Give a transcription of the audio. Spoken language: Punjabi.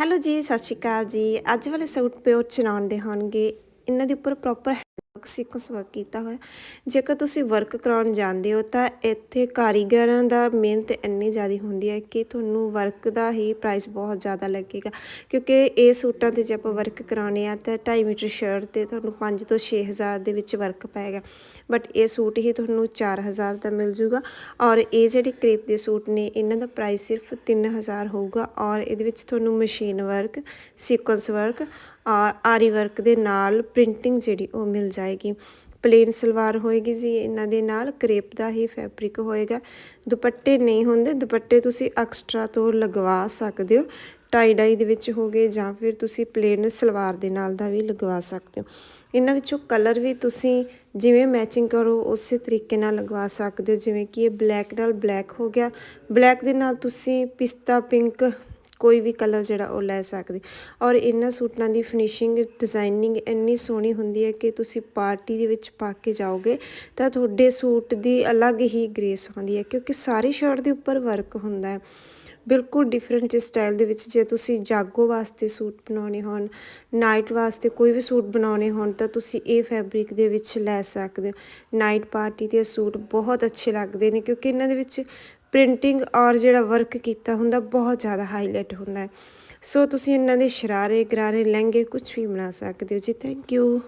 ਹੈਲੋ ਜੀ, ਸਤਿ ਸ਼੍ਰੀ ਅਕਾਲ ਜੀ। ਅੱਜ ਵਾਲੇ ਸੂਟ ਪਿਓਰ ਚਨਾਉਣ ਦੇ ਹੋਣਗੇ। ਇਹਨਾਂ ਦੇ ਉੱਪਰ ਪ੍ਰੋਪਰ ਹੈਂਡਵਰਕ ਵਰਕ ਕੀਤਾ ਹੋਇਆ। ਜੇਕਰ ਤੁਸੀਂ ਵਰਕ ਕਰਾਉਣ ਜਾਂਦੇ ਹੋ ਤਾਂ ਇੱਥੇ ਕਾਰੀਗਰਾਂ ਦਾ ਮਿਹਨਤ ਇੰਨੀ ਜ਼ਿਆਦਾ ਹੁੰਦੀ ਹੈ ਕਿ ਤੁਹਾਨੂੰ ਵਰਕ ਦਾ ਹੀ ਪ੍ਰਾਈਸ ਬਹੁਤ ਜ਼ਿਆਦਾ ਲੱਗੇਗਾ। ਕਿਉਂਕਿ ਇਹ ਸੂਟਾਂ ਤੇ ਜੇ ਆਪਾਂ ਵਰਕ ਕਰਾਉਣੇ ਆ ਤਾਂ 2.5 ਮੀਟਰ ਸ਼ਰਟ ਤੇ ਤੁਹਾਨੂੰ 5 ਤੋਂ 6000 ਦੇ ਵਿੱਚ ਵਰਕ ਪਏਗਾ। ਬਟ ਇਹ ਸੂਟ ਹੀ ਤੁਹਾਨੂੰ 4000 ਦਾ ਮਿਲ ਜੂਗਾ ਔਰ ਇਹ ਜਿਹੜੇ ਕ੍ਰੇਪ ਦੇ ਸੂਟ ਨੇ, ਇਹਨਾਂ ਦਾ ਪ੍ਰਾਈਸ ਸਿਰਫ 3000 ਹੋਊਗਾ ਔਰ ਇਹਦੇ ਵਿੱਚ ਤੁਹਾਨੂੰ ਮਸ਼ੀਨ ਵਰਕ ਸੀਕੁਐਂਸ ਵਰਕ ਆਰੀ ਵਰਕ ਦੇ ਨਾਲ ਪ੍ਰਿੰਟਿੰਗ ਜਿਹੜੀ ਉਹ ਮਿਲ ਜਾਏਗੀ। ਪਲੇਨ ਸਲਵਾਰ ਹੋਏਗੀ ਜੀ, ਇਹਨਾਂ ਦੇ ਨਾਲ ਕਰੇਪ ਦਾ ਹੀ ਫੈਬਰਿਕ ਹੋਏਗਾ। ਦੁਪੱਟੇ ਨਹੀਂ ਹੁੰਦੇ, ਦੁਪੱਟੇ ਤੁਸੀਂ ਐਕਸਟਰਾ ਤੋਂ ਲਗਵਾ ਸਕਦੇ ਹੋ। ਟਾਈ ਡਾਈ ਦੇ ਵਿੱਚ ਹੋਗੇ ਜਾਂ ਫਿਰ ਤੁਸੀਂ ਪਲੇਨ ਸਲਵਾਰ ਦੇ ਨਾਲ ਦਾ ਵੀ ਲਗਵਾ ਸਕਦੇ ਹੋ। ਇਹਨਾਂ ਵਿੱਚੋਂ ਕਲਰ ਵੀ ਤੁਸੀਂ ਜਿਵੇਂ ਮੈਚਿੰਗ ਕਰੋ, ਉਸੇ ਤਰੀਕੇ ਨਾਲ ਲਗਵਾ ਸਕਦੇ ਹੋ। ਜਿਵੇਂ ਕਿ ਇਹ ਬਲੈਕ ਨਾਲ ਬਲੈਕ ਹੋ ਗਿਆ। ਬਲੈਕ ਦੇ ਨਾਲ ਤੁਸੀਂ ਪਿਸਤਾ ਪਿੰਕ ਕੋਈ ਵੀ ਕਲਰ ਜਿਹੜਾ ਉਹ ਲੈ ਸਕਦੇ। ਔਰ ਇਹਨਾਂ ਸੂਟਾਂ ਦੀ ਫਿਨਿਸ਼ਿੰਗ ਡਿਜ਼ਾਈਨਿੰਗ ਇੰਨੀ ਸੋਹਣੀ ਹੁੰਦੀ ਹੈ ਕਿ ਤੁਸੀਂ ਪਾਰਟੀ ਦੇ ਵਿੱਚ ਪਾ ਕੇ ਜਾਓਗੇ ਤਾਂ ਤੁਹਾਡੇ ਸੂਟ ਦੀ ਅਲੱਗ ਹੀ ਗ੍ਰੇਸ ਆਉਂਦੀ ਹੈ ਕਿਉਂਕਿ ਸਾਰੀ ਸ਼ਰਟ ਦੇ ਉੱਪਰ ਵਰਕ ਹੁੰਦਾ ਹੈ। ਬਿਲਕੁਲ ਡਿਫਰੈਂਟ ਸਟਾਈਲ ਦੇ ਵਿੱਚ ਜੇ ਤੁਸੀਂ ਜਾਗੋ ਵਾਸਤੇ ਸੂਟ ਬਣਾਉਣੇ ਹੋਣ ਨਾਈਟ ਵਾਸਤੇ ਕੋਈ ਵੀ ਸੂਟ ਬਣਾਉਣੇ ਹੋਣ ਤਾਂ ਤੁਸੀਂ ਇਹ ਫੈਬਰਿਕ ਦੇ ਵਿੱਚ ਲੈ ਸਕਦੇ ਹੋ। ਨਾਈਟ ਪਾਰਟੀ ਦੇ ਸੂਟ ਬਹੁਤ ਅੱਛੇ ਲੱਗਦੇ ਨੇ ਕਿਉਂਕਿ ਇਹਨਾਂ ਦੇ ਵਿੱਚ ਪ੍ਰਿੰਟਿੰਗ ਔਰ ਜਿਹੜਾ ਵਰਕ ਕੀਤਾ ਹੁੰਦਾ ਬਹੁਤ ਜ਼ਿਆਦਾ ਹਾਈਲਾਈਟ ਹੁੰਦਾ ਹੈ। ਸੋ ਤੁਸੀਂ ਇਹਨਾਂ ਦੇ ਸ਼ਰਾਰੇ, ਗਰਾਰੇ, ਲਹਿੰਗੇ ਕੁਝ ਵੀ ਬਣਾ ਸਕਦੇ ਹੋ ਜੀ। Thank you